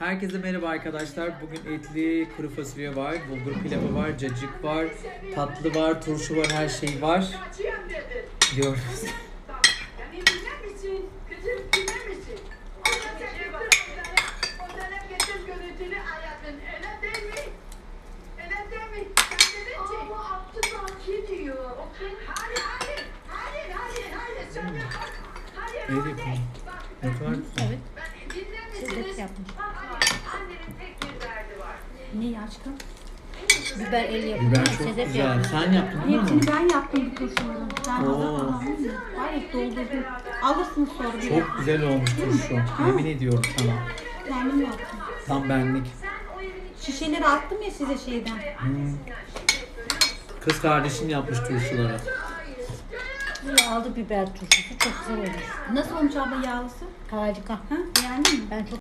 Herkese merhaba arkadaşlar. Bugün etli kuru fasulye var, bulgur pilavı var, cacık var, tatlı var, turşu var, her şey var. Bak. Hayır Ne var? Evet. misiniz? yapmış. Hayır. Annenin tek bir derdi var. Ne aşkım? Biber el yapımı. Biber çok Sedef güzel. yapmış. Sen yaptın değil mi? Hepsini ben yaptım bu turşuları. Ben Oo. hazırlamam. Hayır doldurdum. Alırsın sonra bir Çok güzel olmuş turşu. Yemin ediyorum sana. kendim yaptım. Tam benlik. Şişeleri attım ya size şeyden. Hmm. Kız kardeşim yapmış turşuları. Yağlı biber turşusu çok güzel olmuş. Nasıl olmuş abla yağlısı? Harika. Ha? Beğendin mi? Ben çok